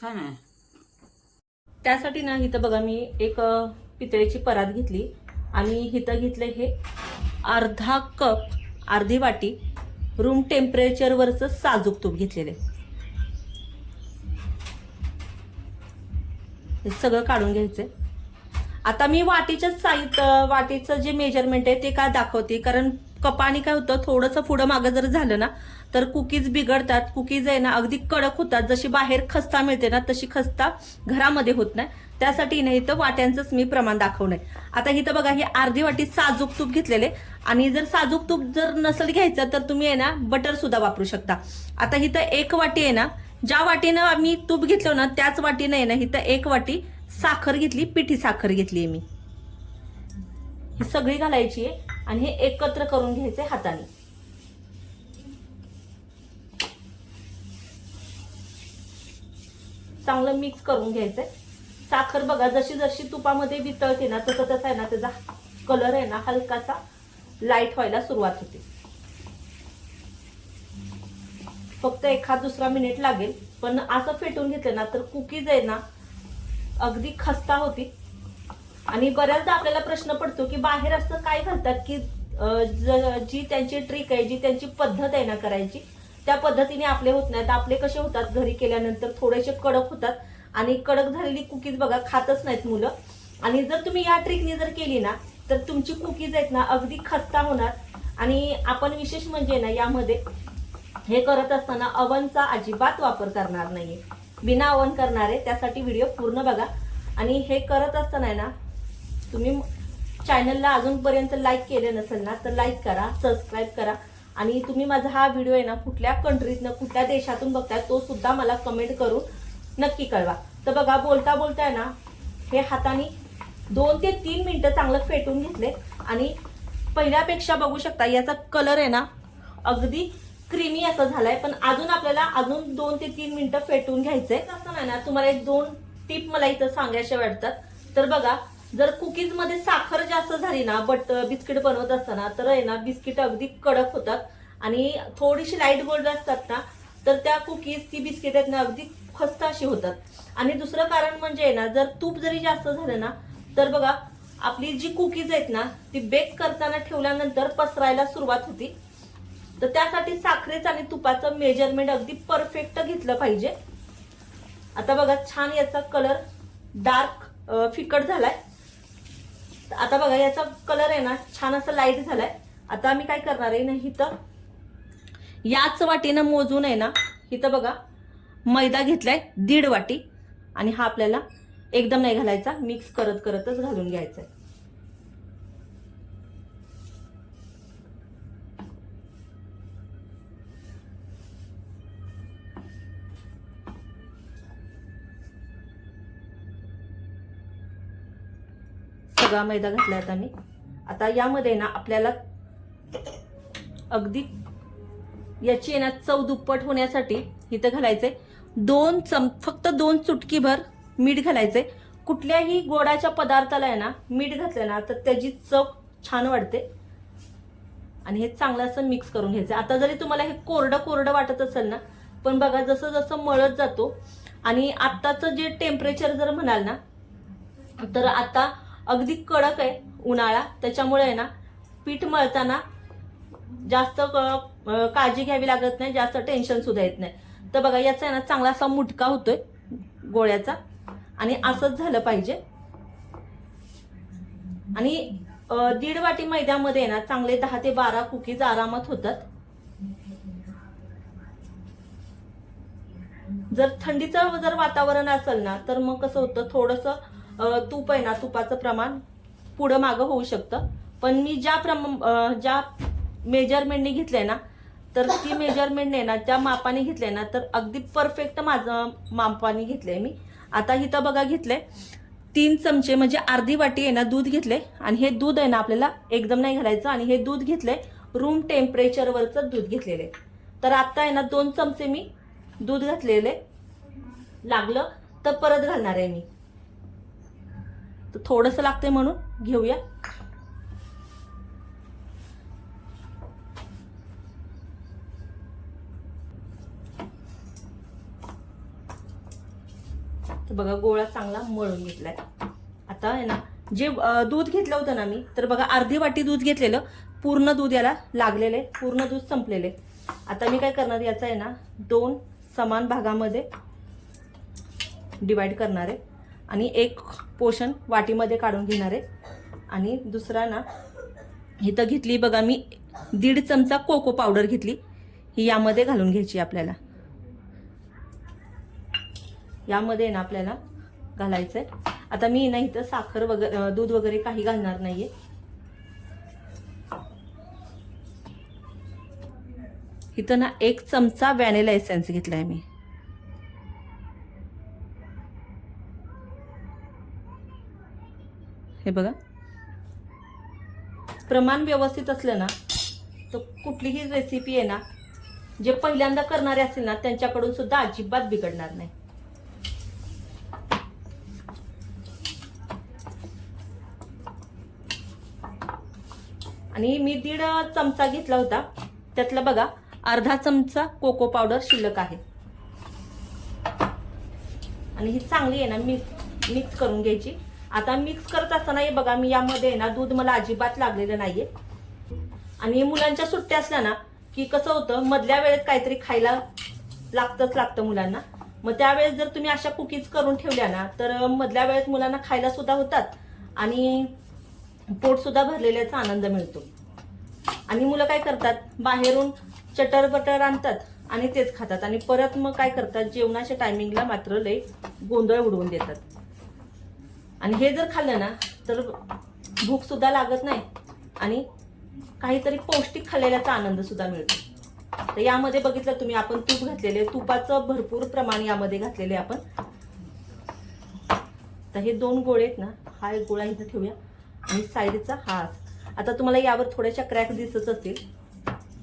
छान आहे. त्यासाठी ना इथं बघा मी एक पितळेची परात घेतली. आणि इथं घेतलं हे अर्धा कप अर्धी वाटी रूम टेम्परेचरवरचं साजूक तूप घेतलेलं हे सगळं काढून घ्यायचंय. आता मी वाटीच्या साईज वाटीचं जे मेजरमेंट आहे ते का दाखवते? कारण कपाने काय होतं थोडंसं पुढं मागं जर झालं ना तर कुकीज बिघडतात. कुकीज आहे ना अगदी कडक होतात. जशी बाहेर खस्ता मिळते ना तशी खस्ता घरामध्ये होत नाही. त्यासाठी ना इथं वाट्यांचंच मी प्रमाण दाखवलंय. आता इथं बघा ही अर्धी वाटी साजूक तूप घेतलेले. आणि जर साजूक तूप जर नसेल घ्यायचं तर तुम्ही आहे ना बटर सुद्धा वापरू शकता. आता इथं एक वाटी आहे ना ज्या वाटीनं आम्ही तूप घेतलं ना त्याच वाटीनं आहे ना इथं एक वाटी साखर घेतली पिठी साखर घेतली मी. ही सगळी घालायची आहे. आणि हे एकत्र करून घ्यायचे हाताने. चांगलं मिक्स करून घ्यायचंय. साखर बघा जशी जशी तुपामध्ये वितळते ना तसं तसं आहे ना त्याचा कलर आहे ना हलकासा लाइट व्हायला सुरुवात होते. फक्त एखाद दुसरा मिनिट लागेल पण असं फेटून घेतलं ना तर कुकीज आहे ना अगदी खस्ता होती आणि बऱ्याचदा आपल्याला प्रश्न पडतो की बाहेर असं काय घालतात की ज- जी त्यांची ट्रिक आहे जी त्यांची पद्धत आहे ना करायची त्या पद्धतीने आपले होत नाहीत. आपले कसे होतात? घरी केल्यानंतर थोडेसे कडक होतात आणि कडक झालेली कुकीज बघा खातच नाहीत मुलं. आणि जर तुम्ही या ट्रिकने जर केली ना तर तुमची कुकीज आहेत ना अगदी खस्ता होणार. आणि आपण विशेष म्हणजे ना यामध्ये हे करत असताना अवनचा अजिबात वापर करणार नाहीये. बिना अवन करणार आहे त्यासाठी व्हिडिओ पूर्ण बघा. आणि हे करत असताना आहे ना तुम्ही चॅनलला अजूनपर्यंत लाईक केले नसेल ना तर लाईक करा सबस्क्राईब करा. आणि तुम्ही माझा हा व्हिडिओ आहे ना कुठल्या कंट्रीतनं कुठल्या देशातून बघताय तो सुद्धा मला कमेंट करून नक्की कळवा. तर बघा बोलता बोलताय ना हे हाताने दोन ते तीन मिनटं चांगलं फेटून घेतले. आणि पहिल्यापेक्षा बघू शकता याचा कलर आहे ना अगदी क्रीमी असं झालाय. पण अजून आपल्याला अजून दोन ते तीन मिनिटं फेटून घ्यायचंय. असं नाही ना तुम्हाला एक दोन टिप मला इथं सांगायच्या वाटतात. तर बघा जर कुकीजमध्ये साखर जास्त झाली ना बट बिस्किट बनवत असताना तर आहे ना बिस्किट अगदी कडक होतात. आणि थोडीशी लाइट गोल्ड असतात ना तर त्या कुकीज ती बिस्किट आहेत ना अगदी खस्त अशी होतात. आणि दुसरं कारण म्हणजे आहे ना जर तूप जरी जास्त झालं ना तर बघा आपली जी कुकीज आहेत ना ती बेक करताना ठेवल्यानंतर पसरायला सुरुवात होती. तर त्यासाठी साखरेचं आणि तुपाचं मेजरमेंट अगदी परफेक्ट घेतलं पाहिजे. आता बघा छान याचा कलर डार्क फिकट झालाय. आता बघा याचा कलर आहे ना छान असा लाइट झालाय. आता आम्ही काय करणार आहे ना इथं याच वाटीनं मोजून आहे ना इथं बघा मैदा घेतलाय दीड वाटी. आणि हा आपल्याला एकदम नाही घालायचा मिक्स करत करतच घालून घ्यायचा आहे सगळा मैदा घातला आता मी आता यामध्ये ना आपल्याला अगदी याची आहे ना चव दुप्पट होण्यासाठी इथं घालायचंय. दोन चम फक्त दोन चुटकीभर मीठ घालायचंय. कुठल्याही गोडाच्या पदार्थाला आहे ना मीठ घातलं ना तर त्याची चव छान वाढते. आणि हे चांगलं असं मिक्स करून घ्यायचं आता जरी तुम्हाला हे कोरडं कोरडं वाटत असेल ना पण बघा जसं जसं मळत जातो आणि आत्ताचं जे टेम्परेचर जर म्हणाल ना तर आता अगदी कडक आहे उन्हाळा. त्याच्यामुळे आहे ना पीठ मळताना जास्त काळजी घ्यावी लागत नाही जास्त टेन्शन सुद्धा येत नाही. तर बघा याचा आहे ना चांगला असा मुटका होतोय गोळ्याचा. आणि असंच झालं पाहिजे. आणि दीड वाटी मैद्यामध्ये आहे ना चांगले दहा ते बारा कुकीज आरामात होतात. जर थंडीचं जर वातावरण असेल ना तर मग कसं होतं थोडंसं तूप आहे ना तुपाचं प्रमाण पुढं मागं होऊ शकतं. पण मी ज्या प्रम ज्या मेजरमेंटने घेतलंय ना तर ती मेजरमेंटने ना ज्या मापाने घेतलंय ना तर अगदी परफेक्ट माझं मापाने घेतलंय मी. आता इथं बघा घेतलंय तीन चमचे म्हणजे अर्धी वाटी आहे ना दूध घेतले आणि हे दूध आहे ना आपल्याला एकदम नाही घालायचं. आणि हे दूध घेतलंय रूम टेम्परेचरवरचं दूध घेतलेले तर आता आहे ना दोन चमचे मी दूध घातलेले लागलं तर परत घालणार आहे मी. तर थोडंसं लागतंय म्हणून घेऊया. बघा गोळा चांगला मळून घेतलाय. आता आहे ना जे दूध घेतलं होतं ना मी तर बघा अर्धी वाटी दूध घेतलेलं पूर्ण दूध याला लागलेले पूर्ण दूध संपलेले आता मी काय करणार याचा आहे ना दोन समान भागामध्ये डिवाइड करणार आहे. आणि एक पोषण वाटीमध्ये काढून घेणार आहे. आणि दुसरा ना इथं घेतली बघा मी दीड चमचा कोको पावडर घेतली. ही यामध्ये घालून घ्यायची आपल्याला. यामध्ये ना आपल्याला घालायचं आहे आता मी ना इथं साखर वगैरे दूध वगैरे काही घालणार नाहीये. इथं ना एक चमचा व्हॅनिला एसेन्स घेतलाय मी. हे बघा. प्रमाण व्यवस्थित असलं ना तर कुठलीही रेसिपी आहे ना जे पहिल्यांदा करणारे असतील ना त्यांच्याकडून सुद्धा अजिबात बिघडणार नाही. आणि मी दीड चमचा घेतला होता. त्यातला बघा अर्धा चमचा कोको पावडर शिल्लक आहे. आणि ही चांगली आहे ना मिक्स मिक्स करून घ्यायची. आता मिक्स करत असताना हे बघा मी यामध्ये आहे ना दूध मला अजिबात लागलेलं नाहीये. आणि मुलांच्या सुट्ट्या असल्या ना की कसं होतं मधल्या वेळेत काहीतरी खायला लागतंच लागतं मुलांना. मग त्यावेळेस जर तुम्ही अशा कुकीज करून ठेवल्या ना तर मधल्या वेळेत मुलांना खायला सुद्धा होतात. आणि पोट सुद्धा भरलेल्याचा आनंद मिळतो. आणि मुलं काय करतात बाहेरून चटर बटर आणतात आणि तेच खातात. आणि परत मग काय करतात जेवणाच्या टायमिंगला मात्र लय गोंधळ उडवून देतात. आणि हे जर खाल्लं ना तर भूकसुद्धा लागत नाही. आणि काहीतरी पौष्टिक खाल्लेल्याचा आनंदसुद्धा मिळतो. तर यामध्ये बघितलं तुम्ही आपण तूप घातलेले तुपाचं भरपूर प्रमाण यामध्ये घातलेले आपण. तर हे दोन गोळे आहेत ना हा एक गोळा इथं ठेवूया. आणि साईडचा हा आता तुम्हाला यावर थोड्याशा क्रॅक दिसत असतील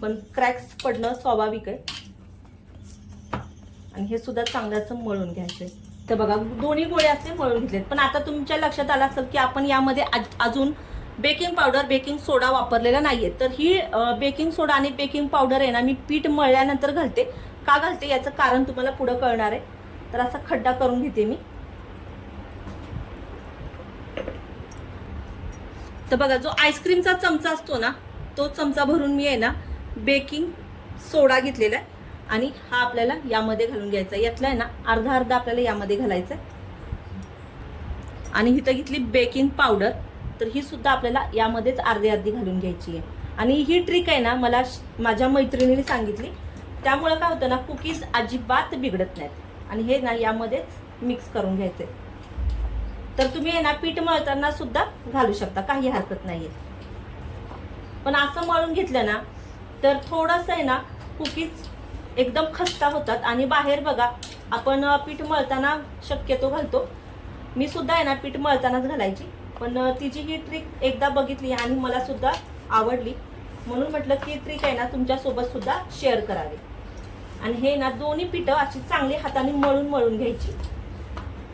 पण क्रॅक्स पडणं स्वाभाविक आहे. आणि हे सुद्धा चांगल्याचं मळून घ्यायचं आहे तर बघा दोन्ही गोळे असे मळून घेतलेत. पण आता तुमच्या लक्षात आलं असेल की आपण यामध्ये आज- अजून बेकिंग पावडर बेकिंग सोडा वापरलेला नाहीये. तर ही बेकिंग सोडा आणि बेकिंग पावडर आहे ना मी पीठ मळल्यानंतर घालते. का घालते? याचं कारण तुम्हाला पुढं कळणार आहे. तर असा खड्डा करून घेते मी. तर बघा जो आईस्क्रीमचा चमचा असतो ना तो चमचा भरून मी आहे ना बेकिंग सोडा घेतलेला आहे. आणि हा आपल्याला यामध्ये घालून घ्यायचा यातला आहे ना अर्धा अर्धा आपल्याला यामध्ये घालायचा आहे. आणि इथं घेतली बेकिंग पावडर तर ही सुद्धा आपल्याला यामध्येच अर्धी अर्धी घालून घ्यायची आहे. आणि ही ट्रिक आहे ना मला श- माझ्या मैत्रिणीने सांगितली. त्यामुळं काय होतं ना कुकीज अजिबात बिघडत नाहीत. आणि हे ना यामध्येच मिक्स करून घ्यायचे तर तुम्ही आहे ना पीठ मळताना सुद्धा घालू शकता काही हरकत नाहीये. पण असं मळून घेतलं ना तर थोडंसं आहे ना कुकीज एकदम खस्ता होतात. आणि बाहेर बघा आपण पीठ मळताना शक्यतो घालतो. मी सुद्धा आहे ना पीठ मळतानाच घालायची. पण तिची ही ट्रिक एकदा बघितली आणि मला सुद्धा आवडली. म्हणून म्हटलं की ट्रिक आहे ना तुमच्यासोबत सुद्धा शेअर करावी. आणि हे ना दोन्ही पिठं अशी चांगली हाताने मळून मळून घ्यायची.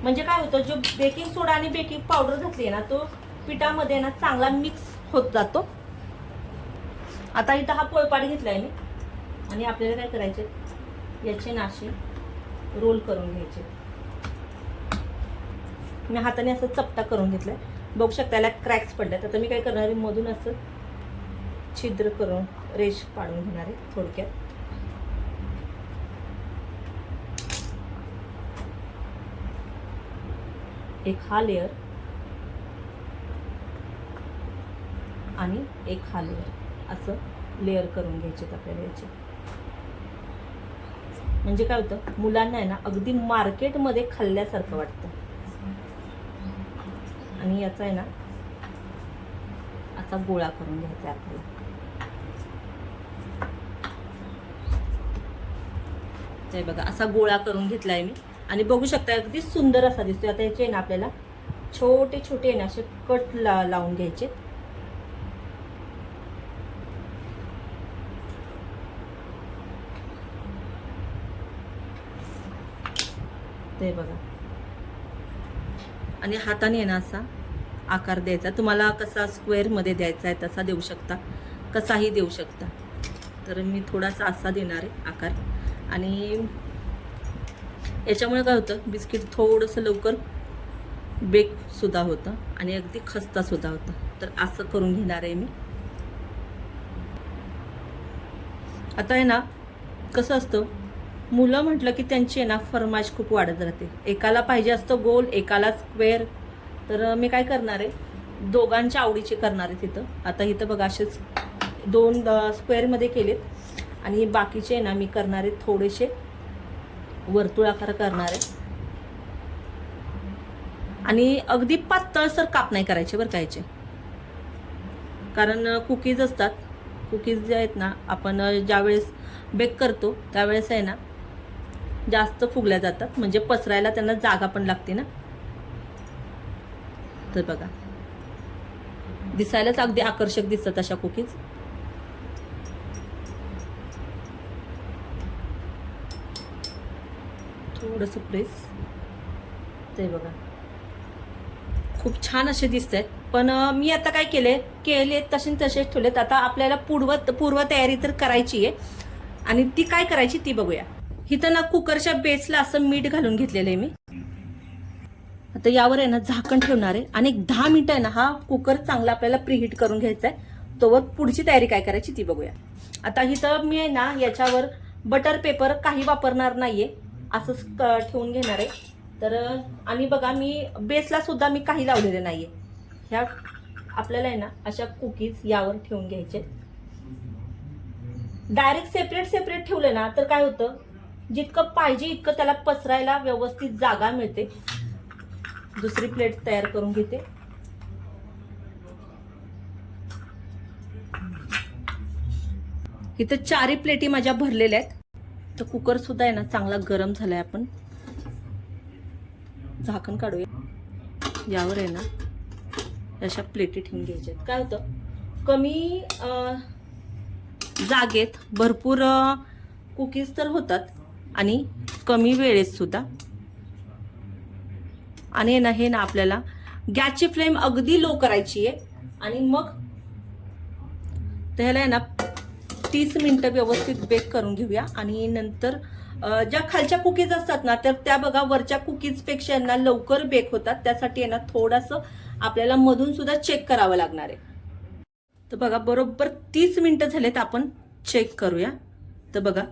म्हणजे काय होतं जो बेकिंग सोडा आणि बेकिंग पावडर घातली आहे ना तो पिठामध्ये ना चांगला मिक्स होत जातो. आता इथं हा पोळपाट घेतलाय मी. आणि आपल्याला काय करायचे? याचे नाशे रोल करून घ्यायचे. मी हाताने असं चपटा करून घेतलाय. बघू शकता त्याला क्रॅक्स पडल्यात. आता मी काय करणार आहे? मधून असं छिद्र करून रेश पाडून घेणार आहे थोडक्यात. एक हा लेअर आणि एक हा लेअर असं लेअर करून घ्यायचे आपल्याला याचे. म्हणजे काय होतं? मुलांना आहे ना अगदी मार्केटमध्ये खाल्ल्यासारखं वाटतं. आणि याचा आहे ना असा गोळा करून घ्यायचा आहे आपल्याला. ते बघा असा गोळा करून घेतलाय मी. आणि बघू शकता अगदी सुंदर असा दिसतोय. आता याचे आहे ना आपल्याला छोटे छोटे आहे ना असे कट ला लावून घ्यायचे ते बघा. आणि हाताने येणार ना असा आकार द्यायचा. तुम्हाला कसा स्क्वेअरमध्ये द्यायचा आहे तसा देऊ शकता. कसाही देऊ शकता. तर मी थोडासा असा देणार आहे आकार. आणि याच्यामुळे काय होतं बिस्किट थोडंसं लवकर बेकसुद्धा होतं आणि अगदी खस्तासुद्धा होतं. तर असं करून घेणार आहे मी. आता आहे ना कसं असतं मुलं म्हटलं की त्यांची आहे ना फरमाश खूप वाढत राहते. एकाला पाहिजे असतं गोल एकाला स्क्वेअर तर मी काय करणार आहे? दोघांच्या आवडीचे करणार आहे तिथं. आता इथं बघा असेच दोन स्क्वेअरमध्ये केलेत. आणि बाकीचे आहे ना मी करणार आहे थोडेसे वर्तुळाकार करणार आहे. आणि अगदी पातळसर काप नाही करायचे बरं का कारण कुकीज असतात. कुकीज जे आहेत ना आपण ज्यावेळेस बेक करतो त्यावेळेस आहे ना जास्त फुगल्या जातात. म्हणजे पसरायला त्यांना जागा पण लागते ना. तर बघा. दिसायलाच अगदी आकर्षक दिसतात अशा कुकीज. थोडंसं प्रेस ते बघा. खूप छान असे दिसत आहेत पण मी आता काय केले केले तसे न तसेच ठेवलेत. आता आपल्याला पूर्व पूर्व तयारी तर करायची आहे आणि ती काय करायची ती बघूया. इथं ना कुकरच्या बेसला असं मीठ घालून घेतलेलं आहे मी. आता यावर आहे ना झाकण ठेवणार आहे. आणि एक दहा मिनिटं आहे ना हा कुकर चांगला आपल्याला प्रीहीट करून घ्यायचा आहे. तोवर पुढची तयारी काय करायची ती बघूया. आता इथं मी आहे ना याच्यावर बटर पेपर काही वापरणार नाहीये. असंच ठेवून घेणार आहे. तर आणि बघा मी बेसला सुद्धा मी काही लावलेले नाहीये. ह्या आपल्याला आहे ना अशा कुकीज यावर ठेवून घ्यायचे डायरेक्ट सेपरेट सेपरेट ठेवले ना तर काय होतं? जितकं पाहिजे इतकं त्याला पसरायला व्यवस्थित जागा मिळते. दुसरी प्लेट तयार करून घेते. इथं चारही प्लेटी माझ्या भरलेल्या आहेत. तर कुकर सुद्धा आहे ना चांगला गरम झालाय आपण. झाकण काढूया. यावर आहे ना अशा प्लेटी ठेवून घ्यायच्या आहेत. काय होतं? कमी जागेत भरपूर कुकीज तर होतात. आणि कमी वेळेतसुद्धा आणि आहे ना हे ना आपल्याला गॅसची फ्लेम अगदी लो करायची आहे. आणि मग त्याला आहे ना तीस मिनटं व्यवस्थित बेक करून घेऊया. आणि नंतर ज्या खालच्या कुकीज असतात ना तर त्या बघा वरच्या कुकीजपेक्षा यांना लवकर बेक होतात. त्यासाठी आहे ना थोडंसं आपल्याला मधून सुद्धा चेक करावं लागणार आहे. तर बघा बरोबर तीस मिनटं झालेत आपण चेक करूया. तर बघा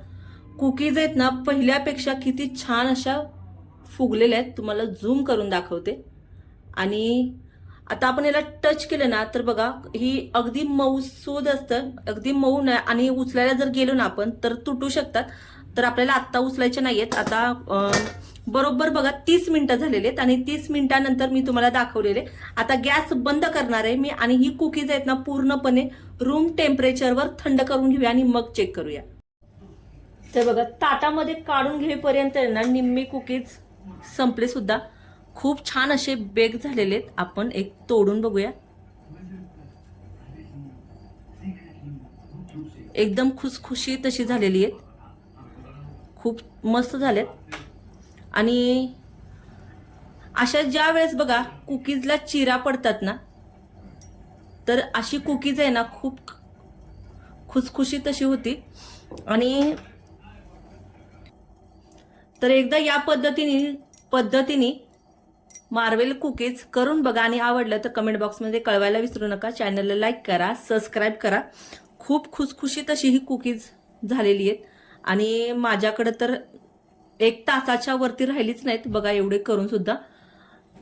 कुकीज आहेत ना पहिल्यापेक्षा किती छान अशा फुगलेल्या आहेत. तुम्हाला झूम करून दाखवते. आणि आता आपण याला टच केलं ना तर बघा ही अगदी मऊ सूद असतं. अगदी मऊ नाही आणि उचलायला जर गेलो ना आपण तर तुटू शकतात. तर आपल्याला आत्ता उचलायचे नाहीयेत. आता बरोबर बघा तीस मिनिटं झालेले आहेत. आणि तीस मिनिटानंतर मी तुम्हाला दाखवलेले. आता गॅस बंद करणार आहे मी आणि ही कुकीज आहेत ना पूर्णपणे रूम टेम्परेचरवर थंड करून घेऊया आणि मग चेक करूया. तर बघा ताटामध्ये काढून घेईपर्यंत आहे ना निम्मी कुकीज संपले सुद्धा. खूप छान असे बेक झालेले आहेत. आपण एक तोडून बघूया. एकदम खुसखुशी तशी झालेली आहेत. खूप मस्त झालेत. आणि अशा ज्या वेळेस बघा कुकीजला चिरा पडतात ना तर अशी कुकीज आहे ना खूप खुसखुशी तशी होती. आणि तर एकदा या पद्धतीने पद्धतीने मार्वेल कुकीज करून बघा. आणि आवडलं तर कमेंट बॉक्समध्ये कळवायला विसरू नका. चॅनलला लाईक करा सबस्क्राईब करा. खूप खुसखुशीत अशी ही कुकीज झालेली आहेत. आणि माझ्याकडं तर एक तासाच्या वरती राहिलीच नाहीत. बघा एवढे करून सुद्धा.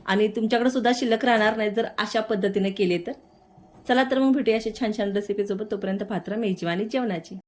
आणि तुमच्याकडे सुद्धा शिल्लक राहणार नाही जर अशा पद्धतीने केले तर. चला तर मग भेटूया अशी छान छान रेसिपीसोबत तोपर्यंत पात्र मेजवानी जेवणाची.